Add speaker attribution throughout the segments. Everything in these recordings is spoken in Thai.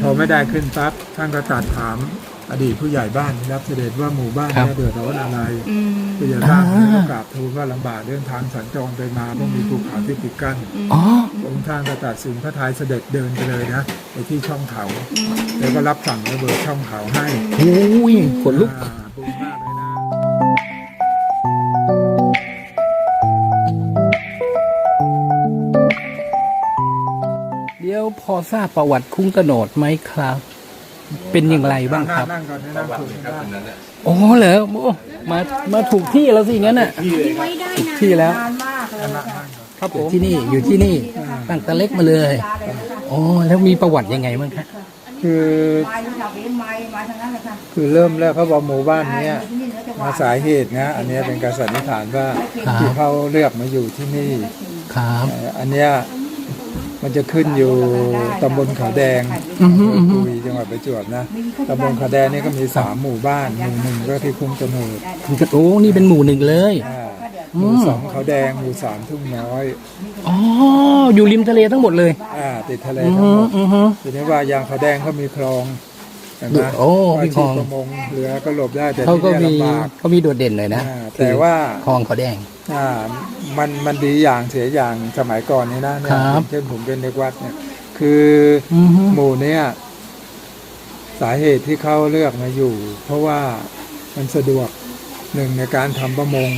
Speaker 1: พอไม่ได้ขึ้นปั๊บท่านก็ตรัดถามอดีตผู้ใหญ่บ้านรับเสด็จว่าหมู่บ้าน
Speaker 2: ครับ
Speaker 1: เนี่ยเดือดร้อนอะไร
Speaker 3: อืม
Speaker 1: ผู้ใหญ่บ้าน
Speaker 2: อ่า
Speaker 1: ก็กราบทูลว่าลำบากเรื่องทางสัญจรไปมาเพราะมีภูเขาที่ปิดกั้น
Speaker 2: อ๋อ
Speaker 1: องค์ท่านก็ตรัดสินพระทัยเสด็จเดินไปเลยนะไปที่ช่องเขา แล้วก็รับสั่งระเบิดช่องเขาให้
Speaker 2: โอ้ยขนลุก
Speaker 1: อ่าบุญมากเลยนะ
Speaker 2: พอทราบประวัติคุ้งกระโนดไหมครับ เป็นอย่างไรบ้างครับ
Speaker 1: นั่งก่อนให้นั่งคุยกันได้
Speaker 2: อ๋อเหรอโอ้มามาถูกที่แล้วสิงั้นน่ะ
Speaker 3: ไว้ได้นาน
Speaker 2: ที่แล้ว
Speaker 3: นานมากเลย
Speaker 1: นั่ง
Speaker 3: ค่ะ
Speaker 1: นั่งก่อน
Speaker 2: ครับผมที่นี่อยู่ที่นี่ตั้งแต่เล็กมาเลยอ๋อแล้วมีประวัติยังไงบ้างครับ
Speaker 1: คือ
Speaker 3: ไม้รู้จักเองไม้ไม้ทั้งนั้นเลยค่ะ
Speaker 1: คือเริ่มแรกเขาบอกหมู่บ้านเนี้ย
Speaker 3: ที่นี่เนื้อจะหว
Speaker 1: มานสาเหตุนะอันเนี้ยเป็นการสันนิษฐานว่า
Speaker 2: ครับ
Speaker 1: ที่เขาเลือกมาอยู่ที่นี่
Speaker 2: ครับ
Speaker 1: เอ่ออันเนี้ย มันจะขึ้นอยู่ตำบลเขาแดง
Speaker 2: อือฮึอือฮึ
Speaker 1: คุยจังหวัดประจวบนะตำบลเขาแดงนี่ก็มีสามหมู่บ้านหมู่หนึ่งก็ที่คุ้งกระโนด
Speaker 2: คุณกระโอ้นี่เป็นหมู่หนึ่งเลย
Speaker 1: อ่า
Speaker 2: อื
Speaker 1: ห
Speaker 2: ม
Speaker 1: มู่สองเขาแดงหมู่สามทุ่งน้อย
Speaker 2: อ๋ออยู่ริมทะเลทั้งหมดเลย
Speaker 1: อ่าติดทะเล
Speaker 2: อือ
Speaker 1: ทั้ง
Speaker 2: ฮึ
Speaker 1: หมด
Speaker 2: อือฮึ
Speaker 1: ทีนี้ว่ายางเขาแดงเขามีคลอง เห็นไหม
Speaker 2: โอ้มีคลองา
Speaker 1: ชีพประมงเรือก็หลบได้แต่
Speaker 2: เขา
Speaker 1: ที่
Speaker 2: ก็
Speaker 1: นี่
Speaker 2: มี
Speaker 1: ลำบาก
Speaker 2: เขามีโดดเด่นหน่อยนะ
Speaker 1: อ่าแต่ว่า
Speaker 2: คลองเขาแดง
Speaker 1: อ่ามันมันดีอย่างเสียอย่างสมัยก่อนนี่นะเนี่ย
Speaker 2: ครับ
Speaker 1: เช่นผมเป็นเด็กวัดเนี่ย คือ
Speaker 2: อือฮึ
Speaker 1: หมู่เนี่ยสาเหตุที่เขาเลือกมาอยู่ เพราะว่ามันสะดวกหนึ่งในการทำประมง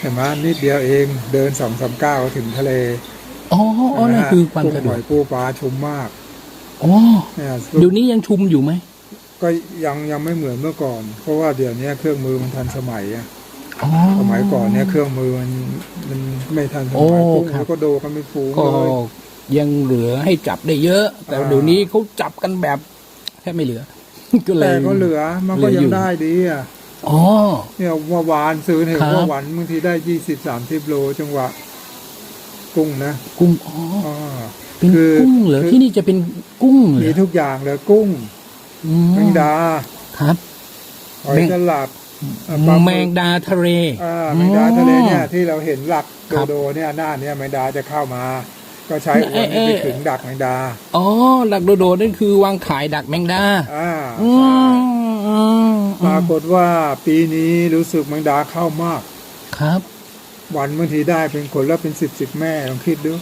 Speaker 1: เห็นไหมนิดเดียวเองเดินสองสามก้าวก็ถึงทะเล
Speaker 2: อ๋ออ๋อนั่น
Speaker 1: เห็ไห
Speaker 2: คือความ
Speaker 1: กุ้ง
Speaker 2: สะด
Speaker 1: ห
Speaker 2: ว
Speaker 1: อกยปูปลาชุมมาก
Speaker 2: อ๋อ
Speaker 1: เนี่ย
Speaker 2: เดี๋ยวนี้ยังชุมอยู่ไหม
Speaker 1: ก็ยังยังไม่เหมือนเมื่อก่อน เพราะว่าเดี๋ยวนี้เครื่องมือมันทันสมัยอะ
Speaker 2: อ๋อ
Speaker 1: สมัยก่อนเนี่ยเครื่องมือมันมันไม่ทันส
Speaker 2: โอ้
Speaker 1: มัยกุ้ง
Speaker 2: ครับ
Speaker 1: แล้วก็โดกันไม่ฟูง
Speaker 2: ก็
Speaker 1: เลย
Speaker 2: ยังเหลือให้จับได้เยอะ แต่
Speaker 1: อ่า
Speaker 2: เดี๋ยวนี้เขาจับกันแบบแทบไม่เหลือก็เลย
Speaker 1: แต่ก็เหลือมันก็
Speaker 2: เหลือ
Speaker 1: ยั
Speaker 2: อยู่
Speaker 1: งได้ดีอะ
Speaker 2: อ๋อ
Speaker 1: เนี่ยว่าวานซื้อเนี่ย
Speaker 2: ครับ
Speaker 1: ว่าวันบางทีได้ยี่สิบสามสิบโลจังหวะ กุ้งนะ
Speaker 2: กุ้งอ๋อ
Speaker 1: อ่า
Speaker 2: เป็น
Speaker 1: คือ
Speaker 2: กุ้งเหรอ
Speaker 1: คือ
Speaker 2: ที่นี่จะเป็นกุ้งเหร
Speaker 1: มี
Speaker 2: อ
Speaker 1: ทุกอย่างเลยกุ้ง
Speaker 2: อื
Speaker 1: แมงดา
Speaker 2: ครับ
Speaker 1: หอย
Speaker 2: แมง
Speaker 1: สลัดอ่าปลาห
Speaker 2: แม
Speaker 1: มึ
Speaker 2: ง
Speaker 1: ก
Speaker 2: ดาทะเล
Speaker 1: อ่าแมงดาทะเลเนี่ย
Speaker 2: อ๋อ
Speaker 1: ที่เราเห็นหลัก
Speaker 2: ครับ
Speaker 1: โดโดเนี่ยหน้าเนี่ยแมงดาจะเข้ามา ก็ใช้อวน
Speaker 2: เอ๊ะ
Speaker 1: นี้ไป
Speaker 2: เอ๊ะ
Speaker 1: ถึงดักแมงดา
Speaker 2: อ๋อดักโดโดนั่นคือวางขายดักแมงดา
Speaker 1: อ่า
Speaker 2: อื
Speaker 1: ใช่
Speaker 2: มอืม
Speaker 1: ปรากฏว่าปีนี้รู้สึกแมงดาเข้ามาก
Speaker 2: ครับ
Speaker 1: วันบางทีได้เป็นคนละเป็นสิบสิบแม่ลองคิดดู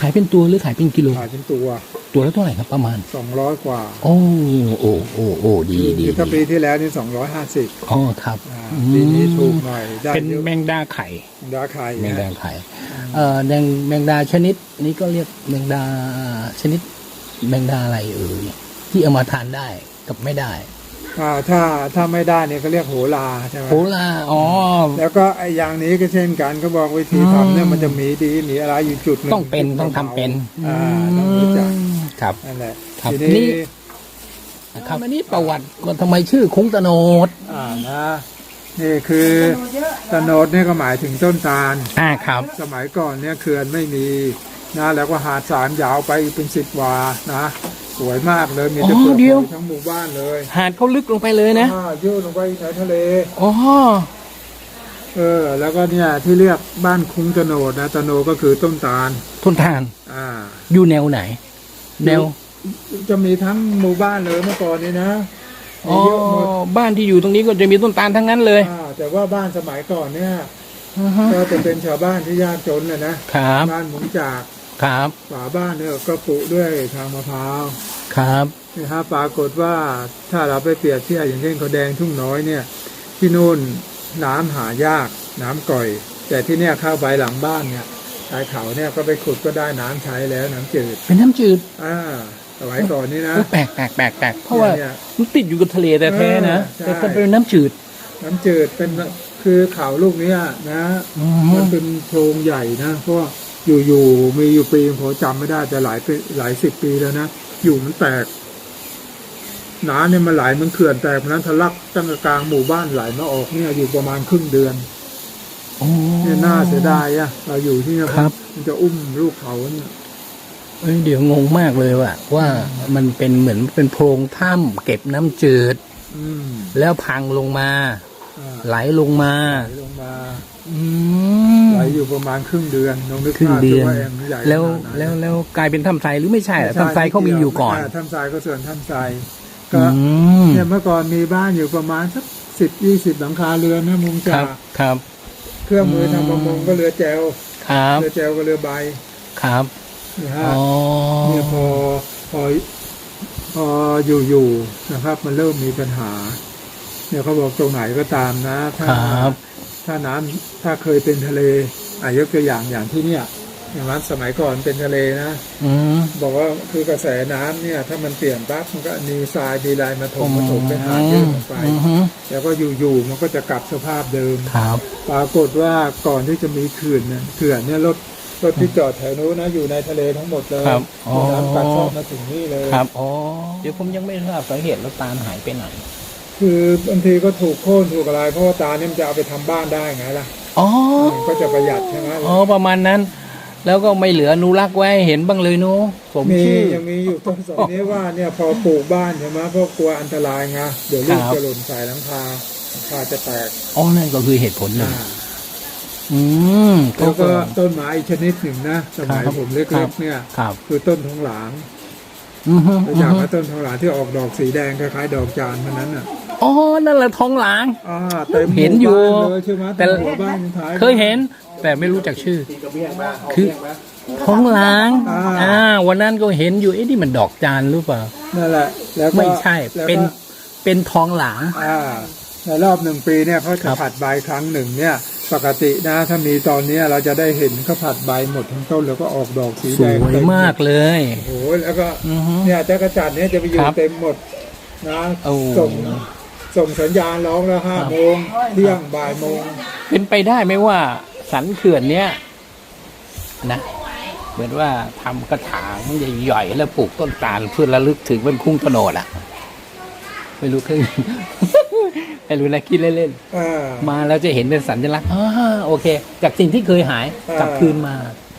Speaker 2: ขายเป็นตัวหรือขายเป็นกิโล
Speaker 1: ขายเป็นตัว
Speaker 2: ตัวละเท่าไหร่ครับประมาณ
Speaker 1: สองร้อยกว่า
Speaker 2: โอ้โอ้โอ้โอ้ดีดี
Speaker 1: คือถ้าปี
Speaker 2: ดี
Speaker 1: ที่แล้วนี่สองร้อยห้าสิบ
Speaker 2: อ๋อครับ
Speaker 1: ปีนี้ถูกหน่อยได้
Speaker 2: เป็น
Speaker 1: เยอะ
Speaker 2: แมงดาไข่
Speaker 1: แมงดาไข่
Speaker 2: แมงดา
Speaker 1: นะ
Speaker 2: ไข่เอ่อแมงแมงดาชนิด นี้ก็เรียกแมงดาชนิด แมงดาอะไรเอ่ยที่เอามาทานได้กับไม่ได้
Speaker 1: อ่าถ้าถ้าไม่ได้เนี่ยก็เรียกโหราใช่ไหม
Speaker 2: โหราอ๋อ
Speaker 1: แล้วก็ไอ้อย่างนี้ก็เช่นกันก็บอกวิธี
Speaker 2: อืม
Speaker 1: ทำเนี่ยมันจะมีดีมีอะไรอยู่จุดหนึ่ง
Speaker 2: ต้องเป็น
Speaker 1: ที่
Speaker 2: ต้องทำเป็น
Speaker 1: อ่าต้องรู้จัก
Speaker 2: ครับ
Speaker 1: นั่นแหละ
Speaker 2: ครับ
Speaker 1: ที
Speaker 2: นี่
Speaker 1: นี้
Speaker 2: ครับอันนี้ประวัติว่าทำไมชื่อคุ้งตะโนด
Speaker 1: อ่านะนี่คือตะโนดเนี่ยก็หมายถึงต้นตาล
Speaker 2: อ่าครับ
Speaker 1: สมัยก่อนเนี่ยเขื่อนไม่มีนะแล้วก็หาดสารยาวไปเป็นสิบวานะ สวยมากเลยมีแต่
Speaker 2: อ๋อ
Speaker 1: เปลือก
Speaker 2: เดี๋ยว
Speaker 1: หอยทั้งหมู่บ้านเลย
Speaker 2: หาดเขาลึกลงไปเลยนะ
Speaker 1: อ่ายื่นลงไปในทะเล
Speaker 2: อ๋อ
Speaker 1: เออ แล้วก็เนี่ยที่เรียกบ้านคุ้งตะโนดนะตะโนดก็คือต้นตาล
Speaker 2: ทนทาน
Speaker 1: อ่า
Speaker 2: อยู่แนวไหน แนว
Speaker 1: จะมีทั้งหมู่บ้านเลยเมื่อก่อนนี้นะ
Speaker 2: อ๋อ
Speaker 1: มีเยอะหมด
Speaker 2: บ้านที่อยู่ตรงนี้ก็จะมีต้นตาลทั้งนั้นเลย
Speaker 1: อ่าแต่ว่าบ้านสมัยก่อนเนี่ย
Speaker 2: อือฮะ
Speaker 1: ก็จะเป็นชาวบ้านที่ยากจนนะนะครับ บ้านหมุนจาก
Speaker 2: ครับ
Speaker 1: ฝาบ้านเนี่ยก็ปลูกด้วยทางมะพร้าว
Speaker 2: ครับ
Speaker 1: นะฮะปรากฏว่าถ้าเราไปเปรียบเทียบอย่างเช่นเขาแดงทุ่งน้อยเนี่ย ที่นู่นน้ำหายากน้ำก่อย แต่ที่เนี่ยเข้าไปหลังบ้านเนี่ยชายเขาเนี่ยก็ไปขุดก็ได้น้ำใช้แล้วน้ำจืด
Speaker 2: เป็นน้ำจืด
Speaker 1: อ่าสมัยก่อนนี่นะ
Speaker 2: เออแปลกแปลกแปลกแปลกเพราะว่า
Speaker 1: เนี่ย
Speaker 2: มันติดอยู่กับทะเลแต่แท้ๆนะ
Speaker 1: เออใช่
Speaker 2: แต่เป็นน้ำจืด
Speaker 1: น้ำจืดเป็นคือเขาลูกเนี้ยนะ
Speaker 2: อืม
Speaker 1: มันเป็นโพรงใหญ่นะเพราะว่า อยู่ๆมีอยู่ปีผมจำไม่ได้แต่หลายปีหลายสิบปีแล้วนะอยู่มันแตกน้ำเนี่ยมันไหลมันเขื่อนแตกมันนั้นทะลักตั้งแต่กลางหมู่บ้านไหลมาออกเนี่ยอยู่ประมาณครึ่งเดือน
Speaker 2: โอ้
Speaker 1: เนี่ยน่าเสียดายอะเราอยู่ที่เนี่ย
Speaker 2: ครับ
Speaker 1: มันจะอุ้มลูกเขาเนี่ย
Speaker 2: เอ้ยเดี๋ยวงงมากเลยว่ะว่ามันเป็นเหมือนเป็นโพรงถ้ำเก็บน้ำจืด
Speaker 1: อืม
Speaker 2: แล้วพังลงมา
Speaker 1: อ่า
Speaker 2: ไหลลงมา
Speaker 1: ไหลลงมา
Speaker 2: อืม
Speaker 1: ไหลอยู่ประมาณครึ่งเดือนลองนึก
Speaker 2: ครึ่ง
Speaker 1: ภาพ
Speaker 2: เดือน
Speaker 1: ว่าแอ่งใหญ่
Speaker 2: แล้ว
Speaker 1: ขนาดไหน
Speaker 2: แล้วแล้วกลายเป็นถ้ำทรายหรือไม่ใช่เหรอถ้ำทรายเขามีอยู่ก่อนา
Speaker 1: ถ้ำทรายก็ส่วนถ้ำทราย
Speaker 2: อื
Speaker 1: ก็
Speaker 2: ม
Speaker 1: เนี่ยเมื่อก่อนมีบ้านอยู่ประมาณสักสิบยี่สิบหลังคาเรือนนะมุง
Speaker 2: ค
Speaker 1: จา
Speaker 2: รับครับ
Speaker 1: เครื่องมือทำประมงก็เรือแจว
Speaker 2: ครับ
Speaker 1: เรือแจวก็เรือใบ
Speaker 2: ครับ
Speaker 1: นะฮะ
Speaker 2: อ๋อ
Speaker 1: เนี่ยพอพอพออยู่ๆนะครับ มันเริ่มมีปัญหา เนี่ยเขาบอกตรงไหนก็ตามนะถ้า
Speaker 2: ครับ
Speaker 1: ถ้าน้ำถ้าเคยเป็นทะเลอายกตัวอย่างอย่างที่เนี่ยอย่างนั้นสมัยก่อนเป็นทะเลนะ
Speaker 2: อืม
Speaker 1: บอกว่าคือกระแสน้ำเนี่ย ถ้ามันเปลี่ยนปั๊บมันก็มีทรายดีลายมาถมมาถมไปหายื่นลงไป
Speaker 2: อือฮึ
Speaker 1: แล้วก็อยู่ๆมันก็จะกลับสภาพเดิม
Speaker 2: ครับ
Speaker 1: ปรากฏว่าก่อนที่จะมีเขื่อนเนี่ยเขื่อนเนี่ยรถรถที่จอดแถวนู้นนะอยู่ในทะเลทั้งหมดเลย
Speaker 2: ครับอ๋อ
Speaker 1: น้ำกัดเซาะมาถึงนี่เลย
Speaker 2: ครับอ๋อเดี๋ยวผมยังไม่ทราบสาเหตุแล้วตาลหายไปไหน
Speaker 1: คือบางทีก็ถูกโค่นถูกอะไร เพราะว่าตาเนี่ยมันจะเอาไปทำบ้านได้ไงล่ะ
Speaker 2: อ๋อ
Speaker 1: มันก็จะประหยัดใช่ไหม
Speaker 2: อ๋อประมาณนั้น แล้วก็ไม่เหลืออนุรักษ์ไว้ให้เห็นบ้างเลยเนูสม
Speaker 1: มี
Speaker 2: ชื่อ
Speaker 1: ยังมีอยู่ต้นสนนี้ว่าเนี่ยพอปลูกบ้านใช่ไหมเพราะกลัวอันตรายไงเดี๋ยวลูก
Speaker 2: ครับ
Speaker 1: จะหล่นใส่หลังคาหลังคาจะแตก
Speaker 2: อ๋อนั่นก็คือเหตุผลหนึ่ง
Speaker 1: อ่า
Speaker 2: อืม
Speaker 1: แล้วก็ต้นไม้อีกชนิดหนึ่งนะสมัย
Speaker 2: ครับ
Speaker 1: ผมเล็
Speaker 2: ครั
Speaker 1: ก
Speaker 2: บ
Speaker 1: ๆเนี่ย
Speaker 2: ครับ
Speaker 1: คือต้นทองหลาง
Speaker 2: อือฮึ
Speaker 1: รู้จักไหมต้นทองหลางที่ออกดอกสีแดงคล้ายๆดอกจานมันนั้นอะ
Speaker 2: อ๋อ นั่นแหละทองหลาง
Speaker 1: อ่าเต็ม
Speaker 2: เห็นอยู่
Speaker 1: มู่บ้าเลยใช่ไหม
Speaker 2: แต่
Speaker 1: เต็มหัวบ้านท้าย
Speaker 2: เคยเห็น แต่ไม่รู้จักชื่อ คือทองหลางอ่าวันนั้นก็เห็นอยู่เอ๊ะนี่มันดอกจานหรือเปล่า
Speaker 1: นั่นแหละ แล้วก็
Speaker 2: ไม่ใช่
Speaker 1: แล้วก็
Speaker 2: เป็น เป็นทองหลาง
Speaker 1: อ่าในรอบหนึ่งปีเนี่ยเขา
Speaker 2: ค
Speaker 1: จะ
Speaker 2: รับ
Speaker 1: ผัดใบครั้งหนึ่งเนี่ย ปกตินะ ถ้ามีตอนเนี้ยเราจะได้เห็นเขาผัดใบหมดทั้งต้นแล้วก็ออกดอกสี
Speaker 2: ส
Speaker 1: แดง
Speaker 2: วย
Speaker 1: เต็
Speaker 2: มากเลย
Speaker 1: โอ้โหแล้วก็
Speaker 2: อือฮึ
Speaker 1: เนี่ยจักรจันทร์เนี่ยจะไปอยู่
Speaker 2: ครับ
Speaker 1: เต็มหมดนะ
Speaker 2: โอ้
Speaker 1: ส่งส่งสัญญาณร้องแล้วห้า
Speaker 2: ครับ
Speaker 1: โมงเที่ยงบ่ายโมง
Speaker 2: เป็นไปได้ไหมว่า สันเขื่อนเนี้ยนะเหมือนว่าทำกระถางใหญ่ๆแล้วปลูกต้นตาลเพื่อระลึกถึงเป็นคุ้งโตโนดอะ ไม่รู้คือไม่รู้นะคิดเล่น
Speaker 1: อ่า
Speaker 2: ๆมาแล้วจะเห็นเป็นสัญลักษณ์อ่าโอเค จากสิ่งที่เคยหาย
Speaker 1: อ่ากก
Speaker 2: ลับคืนมา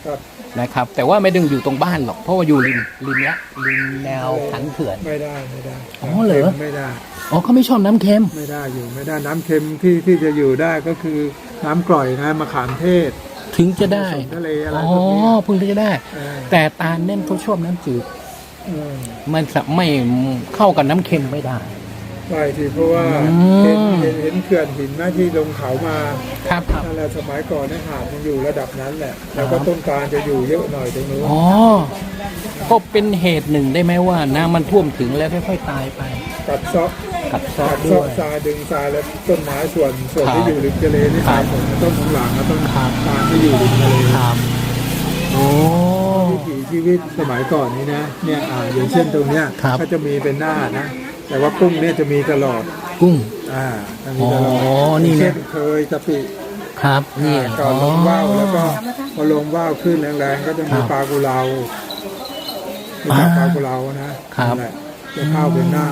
Speaker 1: ครับ
Speaker 2: นะครับ แต่ว่าไม่ต้องอยู่ตรงบ้านหรอกเพราะว่าอยู่ริมริมเนี้ยริมแนวสันเขื่อน
Speaker 1: ไม่ได้ไม่ได้
Speaker 2: อ๋อเหรอ
Speaker 1: น้ำค็มไม่ได้
Speaker 2: อ๋อเขาไม่ชอบน้ำเค็ม
Speaker 1: ไม่ได้อยู่ไม่ได้น้ำเค็มที่ที่จะอยู่ได้ก็คือน้ำกร่อยนะมะขามเทศ
Speaker 2: ถึงจะได้
Speaker 1: ผสมทะเลอะไร
Speaker 2: อ๋อ
Speaker 1: พวกนี้
Speaker 2: เพิ่งจะได้
Speaker 1: เออ
Speaker 2: แต่ตาลเน่นเขาชอบน้ำจืด
Speaker 1: เออ
Speaker 2: มันจะไม่เข้ากับน้ำเค็มไม่ได้
Speaker 1: ใช่ที่เพราะว่า
Speaker 2: อืม
Speaker 1: เห็นเห็นเห็นเขื่อนหินแม่ที่ลงเขามา
Speaker 2: ครับครับ
Speaker 1: นั่นแหละสมัยก่อนเนี่ยหาดมันอยู่ระดับนั้นแหละ แล้วก็ต้นตาลจะอยู่เยอะหน่อยตรงนู้น
Speaker 2: อ๋อก็เป็นเหตุหนึ่งได้ไหมว่าน้ำมันท่วมถึงแล้วค่อยๆตายไป
Speaker 1: กัดเซาะ
Speaker 2: กัดเซาะ
Speaker 1: กัด
Speaker 2: ด้
Speaker 1: เซาะ
Speaker 2: วย
Speaker 1: ทรายดึงทรายแล้วต้นไม้ส่วนส่วน
Speaker 2: ครับ
Speaker 1: ที่อยู่ริมทะเลนี่
Speaker 2: ครั
Speaker 1: ตา
Speaker 2: บ
Speaker 1: ยหมดนะต้นของหลังและต้น
Speaker 2: ครับ
Speaker 1: ตาลที่อยู่ริมทะเล
Speaker 2: ครับโอ้
Speaker 1: วิถีชีวิตสมัยก่อนนี้นะเนี่ยอ่าอย่างเช่นตรงเนี้ย
Speaker 2: ครับ
Speaker 1: ก็จะมีเป็นหน้านะ แต่ว่ากุ้งเนี่ยจะมีตลอด
Speaker 2: กุ้ง
Speaker 1: อ่าจะมีตลอด
Speaker 2: อ๋อนี่นะ
Speaker 1: เช่นเคยกะปิ
Speaker 2: ครับนี่
Speaker 1: อ่าก่อนลงว่าวแล้วก็
Speaker 3: ทำแล้วคะ
Speaker 1: พอลงว่าวขึ้นแรงๆก็จะมี
Speaker 2: ครับ
Speaker 1: ปลากุเลามี
Speaker 2: อ่า
Speaker 1: ปลากุเลานะครับนั่นแหละจะเข้าเป็นหน้า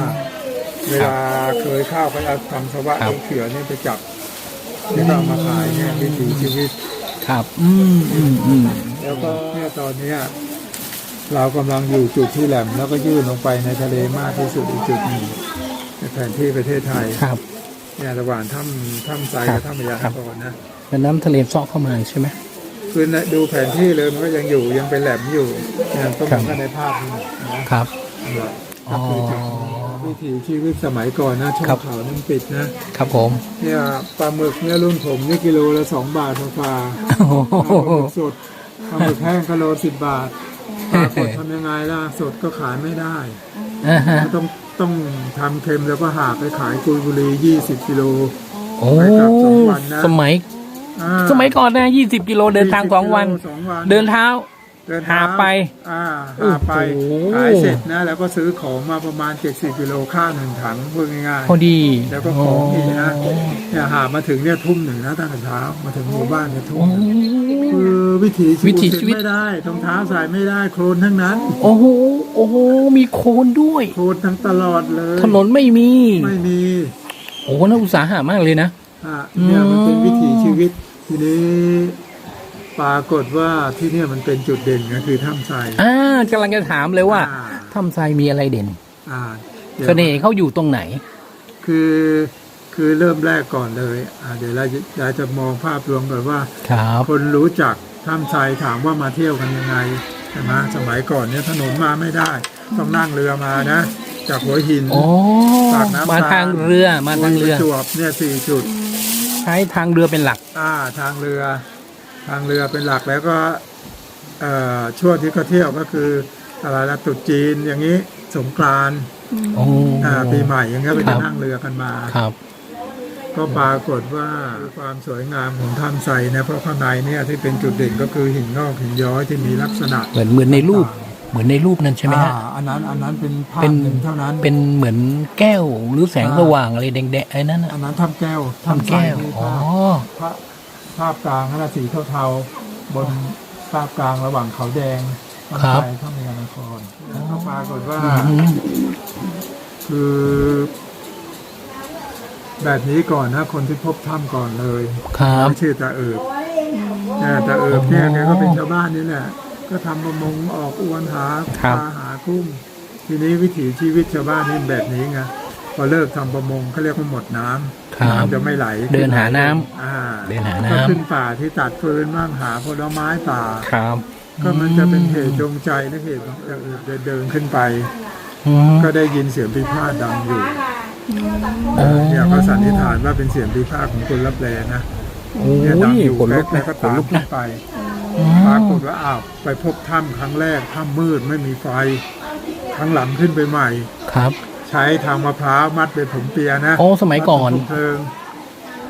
Speaker 1: เวลาเคยเข้าก็จะทำสวะ
Speaker 2: ครับ
Speaker 1: เขือเนี่ยไปจับแล้วก็เอามาขายเนี่ยวิถีชีวิต
Speaker 2: ครับ อืมอืมอืม
Speaker 1: แล้วก็เนี่ยตอนเนี้ย เรากำลังอยู่จุดที่แหลมแล้วก็ยื่นลงไปในทะเลมากที่สุดอีกจุดหนึ่งในแผนที่ประเทศไทย
Speaker 2: ครับ
Speaker 1: เนี่ยระหว่างถ้ำถ้ำทราย
Speaker 2: ครั
Speaker 1: กับบถ้ำพยา
Speaker 2: ครับ
Speaker 1: ก่อนนะ
Speaker 2: แล้วน้ำทะเลซอกเข้ามาใช่ไหม
Speaker 1: คือดูแผนที่เลยมันก็ยังอยู่ยังเป็นแหลมอยู่เนี่ยก็เหมือนกันในภาพนี่นะครับก็คือจุดวิถีชีวิตสมัยก่อนนะช่อ
Speaker 2: ครั
Speaker 1: ง
Speaker 2: บ
Speaker 1: เขานั่นปิดนะ ครับ
Speaker 2: ผม
Speaker 1: เนี่ยปลาหมึกเนี่ยรุ่นผมนี่กิโลละสองบาทกว่า
Speaker 2: โอ้
Speaker 1: ปลา
Speaker 2: โห
Speaker 1: หมึกสดปลาหมึกแห้งก็โลสิบบาท ปลาสดทำยังไงล่ะสดก็ขายไม่ได้
Speaker 2: อ่าฮะ
Speaker 1: ต้องต้องทำเค็มแล้วก็หาไปขายกุยบุรียี่สิบกิโล
Speaker 2: โอ้
Speaker 1: ไปกลับสองวันนะ
Speaker 2: สมัย
Speaker 1: อ่า
Speaker 2: สมัยก่อนนะยี่สิบกิโลเดินทางสองวัน
Speaker 1: สองวัน
Speaker 2: เดินเท้า
Speaker 1: เดิน
Speaker 2: หา
Speaker 1: เท้
Speaker 2: ไป
Speaker 1: อ่าหาไป
Speaker 2: โอ้โห
Speaker 1: ขายเสร็จนะ แล้วก็ซื้อของมาประมาณ 70กิโลค่าหนึ่งถังพูดง่าย
Speaker 2: พอดี
Speaker 1: ๆแล้วก็ของอีกนะเนี่ยหามาถึงเนี่ยทุ่มหนึ่งนะตั้งแต่เช้ามาถึงหมู่บ้านเนี่ยทุ่ม
Speaker 2: โอ้
Speaker 1: หนึ่งคือวิถีชี
Speaker 2: วิถีชีวิต
Speaker 1: ไม่ได้รองเท้าใส่ไม่ได้โคลนทั้งนั้น
Speaker 2: โอ้โหโอ้โหมีโคลนด้วย
Speaker 1: โคลนทั้งตลอดเลย
Speaker 2: ถนนไม่มี
Speaker 1: ไม่มี
Speaker 2: โอ้โหน่าอุตสาหะมากเลยนะ
Speaker 1: อะเนี่ยมันเป็น
Speaker 2: อืม
Speaker 1: วิถีชีวิตทีนี้ ปรากฏว่าที่เนี่ยมันเป็นจุดเด่นก็คือถ้ำทราย
Speaker 2: อ่ากำลังจะถามเลยว่า
Speaker 1: อ่า
Speaker 2: ถ้ำทรายมีอะไรเด่น
Speaker 1: อ่าดี๋ยว
Speaker 2: เสน่ห์เขาอยู่ตรงไหน
Speaker 1: คือคือเริ่มแรกก่อนเลยอ่าเดี๋ยวเราจะเราจะมองภาพรวมก่อนว่า
Speaker 2: ครับ
Speaker 1: คนรู้จักถ้ำชัยถามว่ามาเที่ยวกันยังไงใช่ไหมสมัยก่อนเนี่ยถนนมาไม่ได้ ต้องนั่งเรือมานะ จากหัวหิน
Speaker 2: โอ้
Speaker 1: ปากน้ำ
Speaker 2: มาทางเรือมาทางเรือ
Speaker 1: ประจวบเนี่ยสี่จุด
Speaker 2: ใช้ทางเรือเป็นหลัก
Speaker 1: อ่าทางเรือ ทางเรือเป็นหลักแล้วก็เอ่อช่วงที่เขาเที่ยวก็คืออะไรละตรุษจีนอย่างนี้สงกรานต์
Speaker 2: โอ้
Speaker 1: อ่าปีใหม่อย่างเงี้ยก็
Speaker 2: ครั
Speaker 1: จะ
Speaker 2: บ
Speaker 1: นั่งเรือกันมา
Speaker 2: ครับ
Speaker 1: ก็ปรากฏว่าความสวยงามของถ้ำไทรนะเพราะข้างในเนี่ยที่เป็นจุดเด่นก็คือหินงอกหินย้อยที่มีลักษณะ
Speaker 2: เหมือนเหมือนในรูปเหมือนในรูปนั้นใช่ไหมฮะ
Speaker 1: อ่าอันนั้นอันนั้นเป็นภาพ
Speaker 2: เป็น
Speaker 1: หนึ่งเท่านั้น
Speaker 2: เป็นเหมือนแก้วหรือแสง
Speaker 1: อ่า
Speaker 2: สว่างอะไรแดงๆไอ้นั่น
Speaker 1: อั
Speaker 2: อะ
Speaker 1: นนั้นถ้ำแก้ว
Speaker 2: ทำแก้ว
Speaker 1: ที่
Speaker 2: อ๋อ
Speaker 1: ภาพภาพ ภาพกลางนั่นนะสีเทาๆบนภาพกลางระหว่างเขาแดงถ้ำไทรถ้ำเมียนครแล้วก็ปรากฏว่า
Speaker 2: อืม
Speaker 1: คือ แบบนี้ก่อนนะคนที่พบถ้ำก่อนเลย
Speaker 2: ครับ
Speaker 1: ชื่อตาเอิบแต่ตาเอิบเนี่ยแกก็เป็นชาวบ้านนี่แหละ ก็ทำประมงออกอวนหา
Speaker 2: ครั
Speaker 1: ป
Speaker 2: บ
Speaker 1: ลาหากุ้งทีนี้วิถีชีวิตชาวบ้านนี่แบบนี้ไงพอเลิกทำประมงเขาเรียกว่าหมดน้ำ
Speaker 2: ครับ
Speaker 1: น้ำจะไม่ไหล
Speaker 2: เดินหาน้ำ
Speaker 1: อ่า
Speaker 2: เดินหาน้ำ
Speaker 1: ก็ขึ้นป่าที่ตัดฟืนบ้างหาผลไม้ป่า
Speaker 2: ครับ
Speaker 1: ก็มันจะเป็นเหตุจงใจและเหตุของตาเอิบเดินเดินขึ้นไป
Speaker 2: อืม
Speaker 1: ก็ได้ยินเสียงพิพาทดังอยู่
Speaker 2: โอ้
Speaker 1: เนี่ยก็สันนิษฐานว่าเป็นเสียงพิพาทของคนรับแลนะ
Speaker 2: โอ้
Speaker 1: เนี่ยดัง
Speaker 2: ย
Speaker 1: อยู่
Speaker 2: ขนลุก
Speaker 1: แล้
Speaker 2: นะ
Speaker 1: วก็
Speaker 2: ขน
Speaker 1: ตาม
Speaker 2: ลุก
Speaker 1: ขึ้
Speaker 2: นะ
Speaker 1: นไป
Speaker 2: อื
Speaker 1: ปรามกฏว่าอ้าวไปพบถ้ำครั้งแรกถ้ำมืดไม่มีไฟครั้งหลังขึ้นไปใหม่
Speaker 2: ครับ
Speaker 1: ใช้ทางมะพร้าวมัดเป็นผมเปียนะ
Speaker 2: โอ้สมัยก่อน
Speaker 1: ดเป็นเพลิง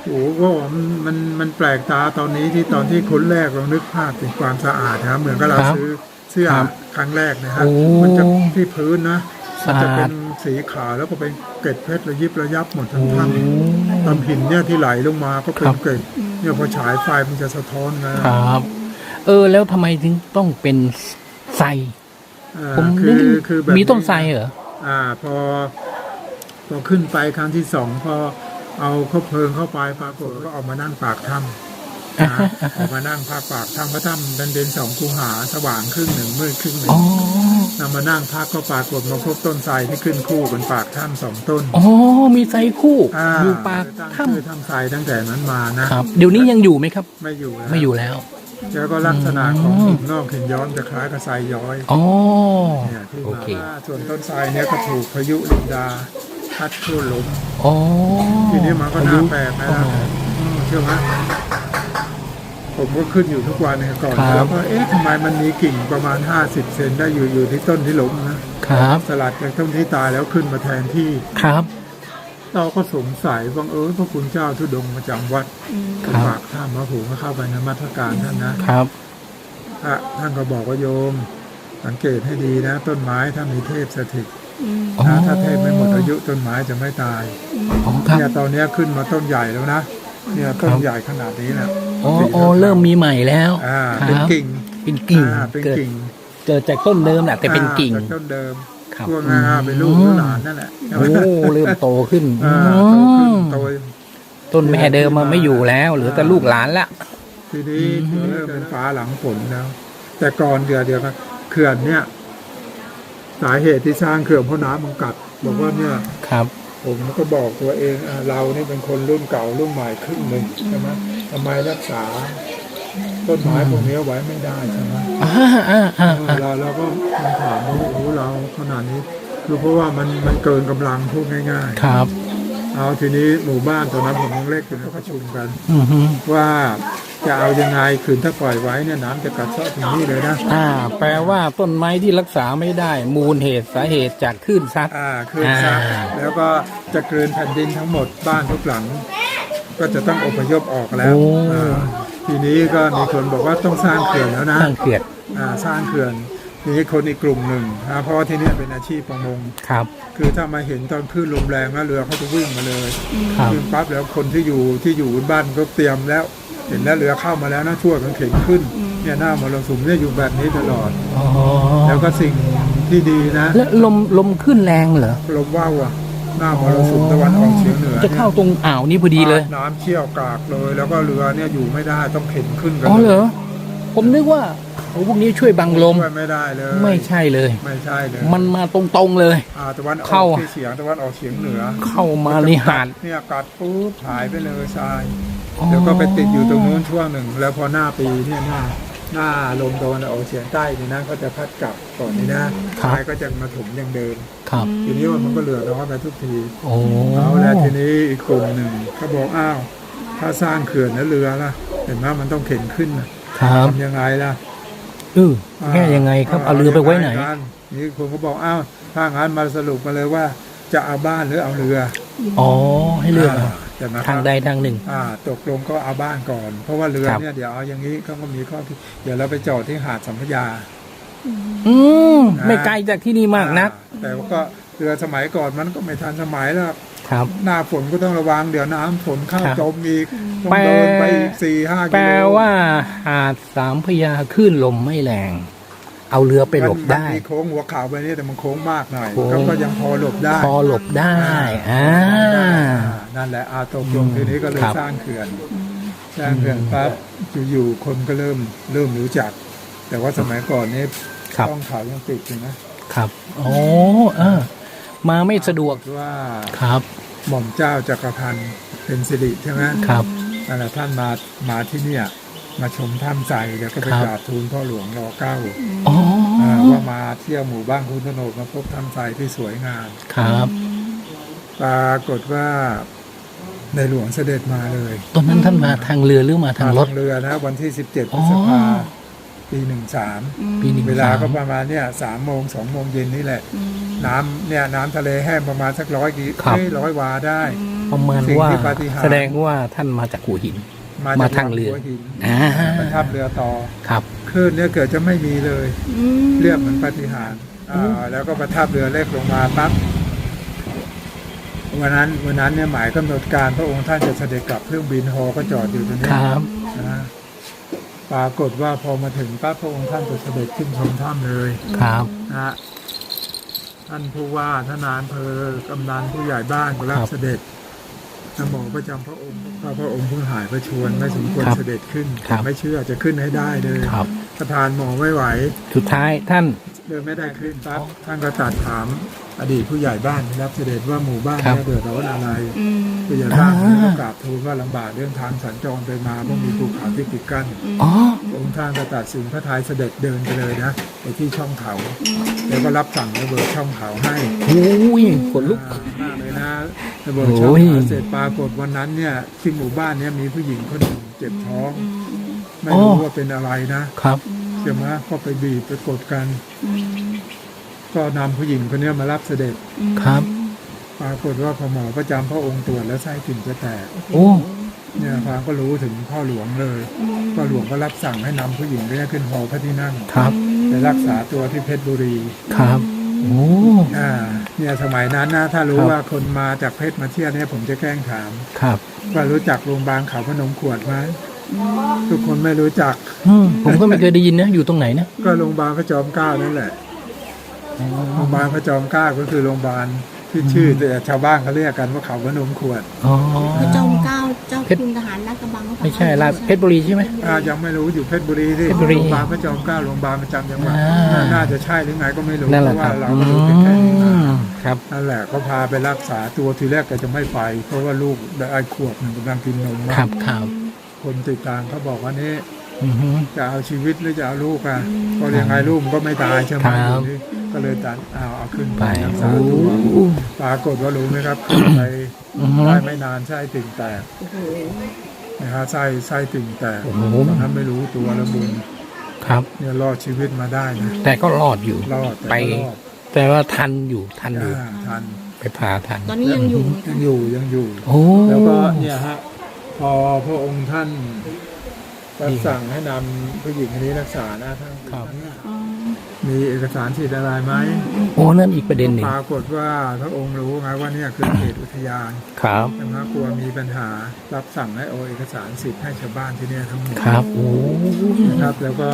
Speaker 1: โอ้โหมันมันมันแปลกตาตอนนี้ที่ตอนที่คนแรกเรานึกภาพถึงความสะอาดนะเหมือนกับเรา
Speaker 2: ครับ
Speaker 1: ซื้อเสื้อ
Speaker 2: ครับ
Speaker 1: ครั้งแรกนะฮะ
Speaker 2: โอ้
Speaker 1: มันจะที่พื้นนะ
Speaker 2: สะอาด
Speaker 1: มันจะเป็นสีขาวแล้วก็เป็นเกล็ดเพชรระยิบระยับหมดทั้ง
Speaker 2: โอ้
Speaker 1: ถ้ำตามหินเนี่ยที่ไหลลงมาก็เป็
Speaker 2: ครั
Speaker 1: น
Speaker 2: บ
Speaker 1: เกล็ดเนี่ยพอฉายไฟมันจะสะท้อนไง
Speaker 2: ครับ เออแล้วทำไมถึงต้องเป็นไทร
Speaker 1: เอ่อ
Speaker 2: ผม
Speaker 1: คื
Speaker 2: นึ
Speaker 1: อกคือแบบ
Speaker 2: มีต้นไทรเหรอ
Speaker 1: อ่าพอพอขึ้นไปครั้งที่สองพอเอาเข้าเพลิงเข้าไปปรากฏก็ออกมานั่งปากถ้ำนะออกมานั่งภาคปากถ้ำพระถ้ำเป็นเด่นสองคูหาสว่างครึ่งหนึ่งมืดครึ่งหนึ่
Speaker 2: อ๋
Speaker 1: ง
Speaker 2: อ
Speaker 1: นำมานั่งพักก็ปรากฏมาพบต้นไทรที่ขึ้นคู่บนปากถ้ำสองต้น
Speaker 2: อ๋อมีไทรคู่
Speaker 1: อ่า
Speaker 2: อยู่ปาก
Speaker 1: ตั้ง
Speaker 2: ถ้
Speaker 1: ชื่อถ้ำไทรตั้งแต่นั้นมานะำ
Speaker 2: ครับ เดี๋ยวนี้ยังอยู่ไหมครับ
Speaker 1: ไม่อยู่แล้ว
Speaker 2: ไม่อยู่แล้ว
Speaker 1: แล้วก็ลักษณะของ
Speaker 2: อืม
Speaker 1: หินงอกหินย้อนจะคล้ายกับทรายย้อย
Speaker 2: อ๋อ
Speaker 1: เนี่ยที่
Speaker 2: โอ
Speaker 1: มา
Speaker 2: เค
Speaker 1: ส่วนต้นไทรเนี่ยก็ถูกพายุลินดาพัดโค่นล้ม
Speaker 2: อ๋อ
Speaker 1: ทีนี้มันก็น่าแปลกนะ
Speaker 2: อ๋อ
Speaker 1: อืมเชื่อไหมผมก็ขึ้นอยู่ทุกวันเนี่ยก่อน
Speaker 2: ครับ
Speaker 1: แล้วก็เอ๊ะทำไมมันมีกิ่งประมาณ 50 เซนได้อยู่อยู่ที่ต้นที่ล้มนะครับ สลัดจากต้นที่ตายแล้วขึ้นมาแทนที่
Speaker 2: ครับ
Speaker 1: เราก็สงสัยบังเอิญพระคุณเจ้าทุดงค์มาจำวัด
Speaker 2: ครับ
Speaker 1: ปากถ้ำพระผูก็เข้าไปในมัธการท่านนะครับพระท่านก็บอกว่าโยม สังเกตให้ดีนะ ต้นไม้ถ้ามีเทพสถิต
Speaker 2: อ๋อ
Speaker 1: นะถ้าเทพไม่หมดอายุต้นไม้จะไม่ตาย
Speaker 2: อ๋อครับ
Speaker 1: เนี่ยตอนเนี้ยขึ้นมาต้นใหญ่แล้วนะเนี่ยต้นใหญ่ขนาดนี้นะ
Speaker 2: อ๋ออ๋อเริ่มมีใหม่แล้ว
Speaker 1: อ่า
Speaker 2: ค
Speaker 1: เป็น
Speaker 2: รับ
Speaker 1: กิ่ง
Speaker 2: เป็นกิ่ง
Speaker 1: อ่าเป็น
Speaker 2: เกิด
Speaker 1: กิ่ง
Speaker 2: เกิดจากต้นเดิมแหละแต่เป็นกิ่ง
Speaker 1: อ่าจากต้นเดิม
Speaker 2: ครับ
Speaker 1: พวกงาเป็นลูกหลานนั่นแหละ
Speaker 2: โอ้เริ่มโตขึ้น
Speaker 1: อ่า
Speaker 2: อื
Speaker 1: โตขึ้น
Speaker 2: ม
Speaker 1: โต
Speaker 2: ต้นแม่เดิมมันไม่อยู่แล้วเหลือแต่ลูกหลานละ
Speaker 1: ทีนี้
Speaker 2: อืม
Speaker 1: เริ่มเป็นฟ้าหลังฝนแล้ว แต่ก่อนเดือนเดียวกันเขื่อนเนี่ย สาเหตุที่สร้างเขื่อนเพราะน้ำมันกัดบอกว่าเนี่ย
Speaker 2: ครับ
Speaker 1: ผมก็บอกตัวเองอะเรานี่เป็นคนรุ่นเก่ารุ่นใหม่ครึ่งหนึ่งใช่ไหมทำไมรักษา ต้นไม้พวกนี้ไว้ไม่ได้ใช่ไหม
Speaker 2: อ่าอ่าอ่าอ่า
Speaker 1: เราเราก็มันถามว่าโอ้โหเราขนาดนี้คือเพราะว่ามันมันเกินกำลังพูดง่าย
Speaker 2: ครับ
Speaker 1: ๆเอาทีนี้หมู่บ้านตอนนั้นผมยังเล็กอยู่นะประชุมกัน
Speaker 2: อือฮึ
Speaker 1: ว่าจะเอายังไงคืนถ้าปล่อยไว้เนี่ยน้ำจะกัดเซาะถึงนี่เลยนะ
Speaker 2: อ่า แปลว่าต้นไม้ที่รักษาไม่ได้ มูลเหตุสาเหตุจากคลื่นซัด
Speaker 1: อ่าคืนซัก
Speaker 2: อ่า
Speaker 1: แล้วก็จะกลืนแผ่นดินทั้งหมดบ้านทุกหลัง ก็จะต้องอพยพออกแล้ว
Speaker 2: โอ้
Speaker 1: อ่า ทีนี้ก็มีคนบอกว่าต้องสร้างเขื่อนแล้วนะ
Speaker 2: สร้างเขื่อน
Speaker 1: อ่าสร้างเขื่อนทีนี้คนอีกกลุ่มหนึ่งนะเพราะว่าที่เนี่ยเป็นอาชีพประมง
Speaker 2: ครับ
Speaker 1: คือถ้ามาเห็นตอนคลื่นลมแรงแล้วเรือเขาจะวิ่งมาเลย
Speaker 2: ครับ
Speaker 1: ขึ้นปั๊บแล้วคนที่อยู่ที่อยู่บนบ้านก็เตรียมแล้วเห็นแล้วเรือเข้ามาแล้วนะช่วยกันเข็นขึ้นเนี่ยหน้ามรสุมเนี่ยอยู่แบบนี้ตลอด
Speaker 2: อ๋อ
Speaker 1: แล้วก็สิ่งที่ดีนะ
Speaker 2: แล้วลมลมขึ้นแรงเหรอ
Speaker 1: ลมว่าวอะ หน้ามรสุมตะวันออกเฉียงเหนือ
Speaker 2: จะเข้าตรงอ่าวนี้พอดีเลย
Speaker 1: น้ำเชี่ยวกรากเลย แล้วก็เรือเนี่ยอยู่ไม่ได้ต้องเข็นขึ้นกัน
Speaker 2: อ๋อเหรอผมนึกว่าโอ้พวกนี้ช่วยบังลม
Speaker 1: ช่วยไม่ได้เลย
Speaker 2: ไม่ใช่เลย
Speaker 1: ไม่ใช่เลย
Speaker 2: มันมาตรงๆเลย
Speaker 1: อ่าตะวันอ
Speaker 2: เข้า
Speaker 1: อกที่เฉียงตะวันออกเฉียงเหนือ
Speaker 2: เข้ามาในหาด
Speaker 1: เนี่ยกัดปุ๊บหายไปเลยทราย
Speaker 2: อ๋อ
Speaker 1: แล้วก็ไปติดอยู่ตรงนู้นช่วงหนึ่ง แล้วพอหน้าปีเนี่ยหน้า หน้าลมตะวันออกเฉียงใต้นี่นะก็จะพัดกลับก่อนนี่นะทรายก็จะมาถมอย่างเดิม
Speaker 2: ครับ
Speaker 1: ทีนี้มันก็เหลือน้อยไปทุกที
Speaker 2: โอ้
Speaker 1: เอาแล้วทีนี้อีกกลุ่มหนึ่งเขาบอกอ้าวถ้าสร้างเขื่อนแล้วเรือล่ะ เห็นไหมมันต้องเข็นขึ้นนะครับทำยังไงล่ะ
Speaker 2: เออแก้ยังไงครับเอาเรือไปไว้ไหน
Speaker 1: กันนี่คนก็บอกอ้าวถ้างั้นมาสรุปมาเลยว่า จะเอาบ้านหรือเอาเรือ
Speaker 2: อ๋อให้เลือกา
Speaker 1: ใช่ไหมครับ
Speaker 2: ทางใดทางหนึ่ง
Speaker 1: อ่าตกลงก็เอาบ้านก่อน เพราะว่าเรือ
Speaker 2: ครับ
Speaker 1: เนี่ยเดี๋ยวเอาอย่างนี้เขาก็มีข้อที่เดี๋ยวเราไปจอดที่หาดสัมพยา
Speaker 2: อืมไม่ไกลจากที่นี่มากนัก
Speaker 1: อ่าแต่ว่าก็เรือสมัยก่อนมันก็ไม่ทันสมัยแล้ว
Speaker 2: ครับ
Speaker 1: หน้าฝนก็ต้องระวังเดี๋ยวน้ำฝนเข้า
Speaker 2: ครับ
Speaker 1: จมอีกต้อง
Speaker 2: แปล
Speaker 1: เดินไปอีกสี่ห้ากิโล
Speaker 2: แปลว่าหาดสามพระยาคลื่นลมไม่แรง เอาเรือไปหลบได้
Speaker 1: มันมีโค้งหัวเข่าไปนี่แต่มันโค้งมากหน่อย
Speaker 2: โค้ง
Speaker 1: ก็ก็ยังพอหลบได้
Speaker 2: พอหลบได้อ่า
Speaker 1: อ่านั่นแหละอาตกลง
Speaker 2: อืม
Speaker 1: ทีนี้ก็เลย
Speaker 2: ครับ
Speaker 1: สร้างเขื่อน สร้างเขื่อนปั๊บอยู่ๆคนก็เริ่มเริ่มรู้จัก แต่ว่าสมัยก่อนนี่
Speaker 2: ครับ
Speaker 1: ต้องเขายังติดอยู่นะครับ
Speaker 2: โอ้เออ มาไม่สะดวก
Speaker 1: ว่า
Speaker 2: ครับ
Speaker 1: หม่อมเจ้าจักรพันธ์เป็นสิริใช่ไหม
Speaker 2: ครับ
Speaker 1: นั่นแหละท่านมามาที่เนี่ย มาชมถ้ำใจแล้วก็ไป
Speaker 2: ครับ
Speaker 1: กราบทูลพ่อหลวงรอเก้า
Speaker 2: อ๋อ
Speaker 1: อ่าว่ามาเที่ยวหมู่บ้านคุณพนกมาพบถ้ำใจที่สวยงาม
Speaker 2: ครับ
Speaker 1: ปรากฏว่าในหลวงเสด็จมาเลย
Speaker 2: ตอนนั้นท่านมาทางเรือหรือมาทางรถ
Speaker 1: เรือนะวันที่17พ
Speaker 2: อ๋
Speaker 1: ฤ
Speaker 2: อ
Speaker 1: ษภาปีหนึ่งสาม
Speaker 2: ปีหนึ่ง
Speaker 1: เวลา
Speaker 2: สาม
Speaker 1: ก็ประมาณเนี่ยสามโมงสองโมงเย็นนี่แหละ น้ำเนี่ยน้ำทะเลแห้งประมาณสักร้อยกิ
Speaker 2: ครับ
Speaker 1: เอ้ยร้อยวาได้
Speaker 2: ประมาณ
Speaker 1: สิ่ง
Speaker 2: ว่า
Speaker 1: ที่ปาฏิหาริย์
Speaker 2: แสดงว่าท่านมาจากหัวหิน
Speaker 1: มา
Speaker 2: มา
Speaker 1: จาก
Speaker 2: ทางเรือ
Speaker 1: หัวหิน
Speaker 2: อ่า
Speaker 1: ประทับเรือต่อ
Speaker 2: ครับ
Speaker 1: คลื่นเนี่ยเกิดจะไม่มีเลยเรียบเหมือนปาฏิหาริย์อ่าแล้วก็ประทับเรือเล็กลงมาปั๊บวันนั้นวันนั้นเนี่ยหมายกำหนดการพระองค์ท่านจะเสด็จกลับเครื่องบินฮอก็จอดอยู่ตรงนี้
Speaker 2: ครับ
Speaker 1: นะปรากฏว่าพอมาถึงปั๊บพระองค์ท่านจะเสด็จขึ้นชมถ้ำเลย
Speaker 2: ครับ
Speaker 1: นะฮะท่านผู้ว่าท่านนายอำเภอกำนันผู้ใหญ่บ้านก็รับ
Speaker 2: ครับ
Speaker 1: เสด็จท่านห มอประจำพระองค์พระพระองค์เพิ่งหายพระชวนไม่สมควร
Speaker 2: ครับ
Speaker 1: เสด็จขึ้น
Speaker 2: ครับ
Speaker 1: ไม่เชื่อจะขึ้นให้ได้เลย
Speaker 2: ครับ
Speaker 1: ประธานหมอไม่ไหว
Speaker 2: สุดท้ายท่าน
Speaker 1: เดินไม่ได้ขึ้นปั๊บท่านก็ตรัดถาม อดีตผู้ใหญ่บ้านที่รับเสด็จว่าหมู่บ้าน
Speaker 2: ครับ
Speaker 1: เนี่ยเดือดร้อนอะไรผู้ใหญ่บ้าน
Speaker 2: อ่า
Speaker 1: ก็กราบทูลว่าลำบากเรื่องทางสัญจรไปมาเพราะมีภูเขาที่ติดกั้น
Speaker 2: อ๋อ
Speaker 1: องค์ท่านก็ตัดสินพระทัยเสด็จเดินไปเลยนะไปที่ช่องเขาแล้วก็รับสั่งระเบิดช่องเขาให้
Speaker 2: โอ้ยขนลุก
Speaker 1: อ่ามากเลยนะระเบิดช่อง
Speaker 2: โอ้ย
Speaker 1: เขาเสร็จปรากฏวันนั้นเนี่ยที่หมู่บ้านเนี้มีผู้หญิงคนหนึ่งเจ็บท้อง ไม่รู้ว่าเป็นอะไรนะครับใช่ไหมก็ไปบีบไปกดกัน ก็นำผู้หญิงคนเนี้ยมารับเสด็จ
Speaker 2: ครับ
Speaker 1: ปรากฏว่าพอหมอประจำพระองค์ตรวจแล้วไส้ติ่งจะแตก
Speaker 2: โอ้
Speaker 1: เนี่ยพระก็รู้ถึงพ่อหลวงเลยพ่อหลวงก็รับสั่งให้นำผู้หญิงเนี้ยขึ้นหอพระที่นั่ง
Speaker 2: ครับ
Speaker 1: ไปรักษาตัวที่เพชรบุรี
Speaker 2: ครับโอ้
Speaker 1: อ่าเนี่ยสมัยนั้นนะถ้ารู้
Speaker 2: ครับ
Speaker 1: ว่าคนมาจากเพชรมาเที่ยวเนี่ยผมจะแกล้งถาม
Speaker 2: ครับ
Speaker 1: ว่ารู้จักโรงพยาบาลเขาพนมขวดไหมทุกคนไม่รู้จัก
Speaker 2: อืมผมก็ไม่เคยได้ยินนะอยู่ตรงไหนนะ
Speaker 1: ก็โรงพยาบาลพระจอมเกล้านั่นแหละ โรงพยาบาลพระจอมเกล้าก็คือโรงพยาบาลที่ชื่อแต่ชาวบ้านเขาเรียกกันว่าเขาพนมขวด
Speaker 2: อ๋อ
Speaker 3: พระจอมเกล้าเจ้าคุณทหารนักกระบัง
Speaker 2: ไม่ใช่ลาดเพชรบุรีใช่ไหม
Speaker 1: อ่ายังไม่รู้อยู่เพชรบุรีที่
Speaker 2: เพชรบุรี
Speaker 1: โรงพยาบาลพระจอมเกล้าโรงพยาบาลประจำจังหวัด
Speaker 2: อ่า
Speaker 1: น่าจะใช่หรือไงก็ไม่รู้
Speaker 2: นั่น
Speaker 1: เพ
Speaker 2: แหละ
Speaker 1: ราะ
Speaker 2: ค
Speaker 1: ว่า
Speaker 2: รับ
Speaker 1: เรา
Speaker 2: อื
Speaker 1: ก็รู้เป็นแค่นี้มาม
Speaker 2: ครับ
Speaker 1: นั่นแหละก็พาไปรักษาตัวทีแรกก็จะไม่ไป เพราะว่าลูกได้ขวบหนึ่งกำลังกินนม
Speaker 2: ครับครับ
Speaker 1: คนติดตามเขาบอกว่านี่
Speaker 2: อือฮึ
Speaker 1: จะเอาชีวิตหรือจะเอาลูกอะก็ยังไงลูกมันก็ไม่ตายใช่ไหม
Speaker 2: ครับ
Speaker 1: อยู่นี่ก็เลยตัดเอาเอาขึ้น
Speaker 2: ไป
Speaker 1: ไปรักษา
Speaker 2: โอ้
Speaker 1: ตัวปรากฏว่ารู้ไหมครับขึ้นไป
Speaker 2: อือฮึ
Speaker 1: ได้ไม่นานไส้ติ่งแตกนะฮะไส้ไส้ติ่งแตก
Speaker 2: โอ้โห
Speaker 1: ตอนนั้นไม่รู้ตัวแล้วบุญ
Speaker 2: ครับ
Speaker 1: เนี่ยรอดชีวิตมาได้นะ
Speaker 2: แต่ก็รอดอยู่
Speaker 1: รอดแต่
Speaker 2: ไป
Speaker 1: ก็รอด
Speaker 2: แต่ว่าทันอยู่ทันอยู่
Speaker 1: อ่าทัน
Speaker 2: ไปพาทัน
Speaker 3: ตอนนี้ยังอยู่ไหม
Speaker 1: ยังอยู่ยังอยู่
Speaker 2: โอ้
Speaker 1: แล้วก็เนี่ยฮะพอพระองค์ท่าน รับสั่งให้นำผู้หญิงคนนี้รักษานะท่าน
Speaker 2: ครับ
Speaker 3: อ๋อ
Speaker 1: มีเอกสารสิทธิ์อะไรไหม
Speaker 2: โอ้นั่นอีกประเด็นหนึ่ง
Speaker 1: ปรากฏว่าพระองค์รู้ไงว่าเนี่ยคือเขตอุทยาน
Speaker 2: ครับ
Speaker 1: แต่ว่ากลัวมีปัญหารับสั่งให้เอาเอกสารสิทธิ์ให้ชาวบ้านที่เนี่ยทั้งหมด
Speaker 2: ครับโอ้
Speaker 1: นะครับแล้วก็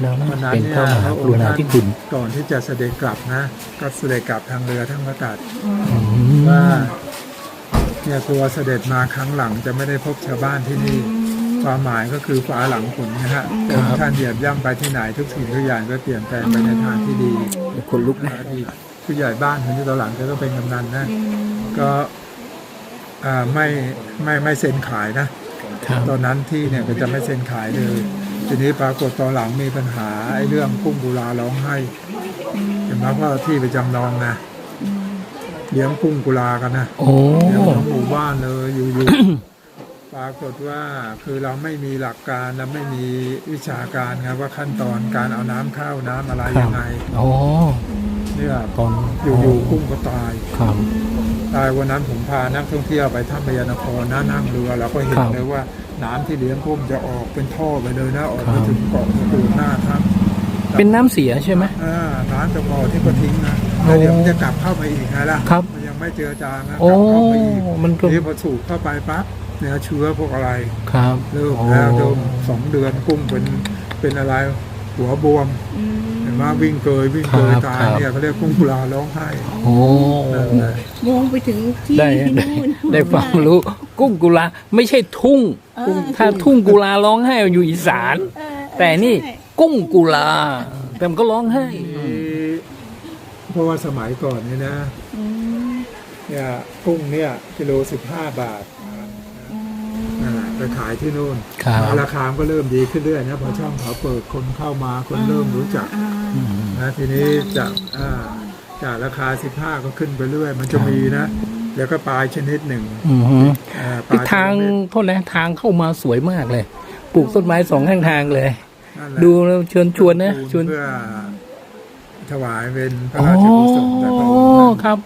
Speaker 2: แล้วนั่น
Speaker 1: วันนั้น
Speaker 2: เป็น
Speaker 1: เนี่ย
Speaker 2: พระม
Speaker 1: พ
Speaker 2: หา
Speaker 1: ระ
Speaker 2: ก
Speaker 1: อง
Speaker 2: รุ
Speaker 1: ค์
Speaker 2: ณา
Speaker 1: ท่าน
Speaker 2: ธิคุณ
Speaker 1: ก่อนที่จะเสด็จกลับนะ ก็เสด็จกลับทางเรือทั้งอากาศ
Speaker 2: อืม
Speaker 1: ว่าเนี่ยกลัวเสด็จมาครั้งหลังจะไม่ได้พบชาวบ้านที่นี่ ความหมายก็คือฟ้าหลังฝนนะฮะ
Speaker 2: ครับ
Speaker 1: ท่านเหยียบย่ำไปที่ไหนทุกสิ่งทุกอย่างก็เปลี่ยนแปลงไปในทางที่ดี
Speaker 2: คนลุกนะ
Speaker 1: อดีตผู้ใหญ่บ้านคนที่ตอนหลังแกก็เป็นกำนันนะ ก็อ่าไม่ไม่ไม่เซ็นขายนะ
Speaker 2: ครับ
Speaker 1: ตอนนั้นที่เนี่ยก็จะไม่เซ็นขายเลย ทีนี้ปรากฏตอนหลังมีปัญหาไอ้เรื่องกุ้งกุลาร้องไห้เห็นไหมว่าที่ไปจำนองนะเลี้ยงกุ้งกุลากันนะ
Speaker 2: โอ้
Speaker 1: เลี้ยงทั้งหมู่บ้านเลยอยู่ๆ ปรากฏว่าคือเราไม่มีหลักการและไม่มีวิชาการครับว่าขั้นตอนการเอาน้ำเข้าน้ำอะไรยังไง
Speaker 2: โอ้
Speaker 1: เนี่ย
Speaker 2: ตอน
Speaker 1: อยู่ๆกุ้งก็ตาย
Speaker 2: ครับ
Speaker 1: ตายวันนั้นผมพานักท่องเที่ยวไปถ้ำพญานครนะนั่งเรือเราก็เห็น
Speaker 2: ครับ
Speaker 1: เลยว่าน้ำที่เลี้ยงกุ้งจะออกเป็นท่อไปเลยนะออกไป
Speaker 2: ครับ
Speaker 1: ถึงเกาะตูนหน้าถ้ำ
Speaker 2: เป็นน้ำเสียใช่ไหม
Speaker 1: อ่าน้ำจะพอที่ก็ทิ้งนะแล้วเดี๋ยวมันจะกลับเข้าไปอีกไงล่ะ
Speaker 2: ครับ
Speaker 1: มันยังไม่เจือจางนะก
Speaker 2: โอ้
Speaker 1: ลับเข้าไปอีก
Speaker 2: มันก็
Speaker 1: นี่พอสูบเข้าไปปั๊บ เนี่ยเชื้อพวกอะไร
Speaker 2: ครับ
Speaker 1: เริ่ม
Speaker 2: โอ้
Speaker 1: แล้วเริ่มสองเดือนกุ้งเป็นเป็นอะไรหัวบวมเห็นไหมวิ่งเกยวิ่งเกย
Speaker 2: ครับ
Speaker 1: ตาย
Speaker 2: ครับ
Speaker 1: เนี่ยเขาเรียกกุ้งกุลาร้องไห้
Speaker 2: โอ้
Speaker 1: นั่นแหละ
Speaker 3: มองไปถึงที่
Speaker 2: ได้
Speaker 3: ที่
Speaker 2: ได้
Speaker 3: นู่น
Speaker 2: ได้ฟังรู้กุ้งกุลาไม่ใช่ทุ่ง
Speaker 3: เออ
Speaker 2: ถ้าทุ่งกุลาร้องไห้อยู่อีสาน
Speaker 3: เออ
Speaker 2: แต่นี่
Speaker 3: ใช่
Speaker 2: กุ้งกุลาแต่มันก็ร้องไห้
Speaker 1: เพราะว่าสมัยก่อนเนี่ยนะ
Speaker 3: อืม
Speaker 1: เนี่ยกุ้งเนี่ยกิโลสิบห้าบาท
Speaker 3: อืม
Speaker 1: นั่นแหละ ไปขายที่นู่น
Speaker 2: ครับ
Speaker 1: ราคาก็เริ่มดีขึ้นเรื่อยนะพอช่องเขาเปิดคนเข้ามาคนเริ่มรู้จัก
Speaker 3: อ่า
Speaker 1: นะทีนี้จากอ่าจากราคา 15 ก็ขึ้นไปเรื่อย มันจะมีนะ แล้วก็ปลายชนิดหนึ่ง
Speaker 2: อือฮึ
Speaker 1: อ่าป
Speaker 2: ทิศ
Speaker 1: ลาย
Speaker 2: ทาง
Speaker 1: ชนิด
Speaker 2: โทษนะทางเข้ามาสวยมากเลย ปลูกต้นไม้สองข้างทางเลย
Speaker 1: นั่นแหละ
Speaker 2: ดูแล้วเชิญชวนนะชวน
Speaker 1: เพื่อถวายเป็นพระ
Speaker 2: อ๋อ
Speaker 1: ราชกุศลแต่พระองค์ท่าน
Speaker 2: ครับ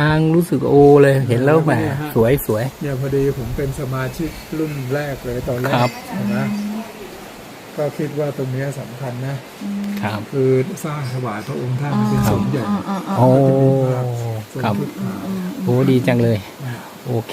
Speaker 2: ทางรู้สึกโอเลยเห็นแล้วแหมสวยสวย
Speaker 1: เนี่ยพอดีผมเป็นสมาชิกรุ่นแรกเลยตอนแร
Speaker 2: ครั
Speaker 1: ก
Speaker 2: บ
Speaker 1: เห็นไหมก็คิดว่าตรงเนี้ยสำคัญนะ
Speaker 2: ครับ
Speaker 1: คือสร้างถวายพระองค์ท่านเป็นสมใหญ่
Speaker 3: อ่าอ่าอ่า
Speaker 2: โอ้
Speaker 1: ทรง
Speaker 2: ครับ
Speaker 1: พุทธา
Speaker 2: โอ้ดีจังเลย โอเค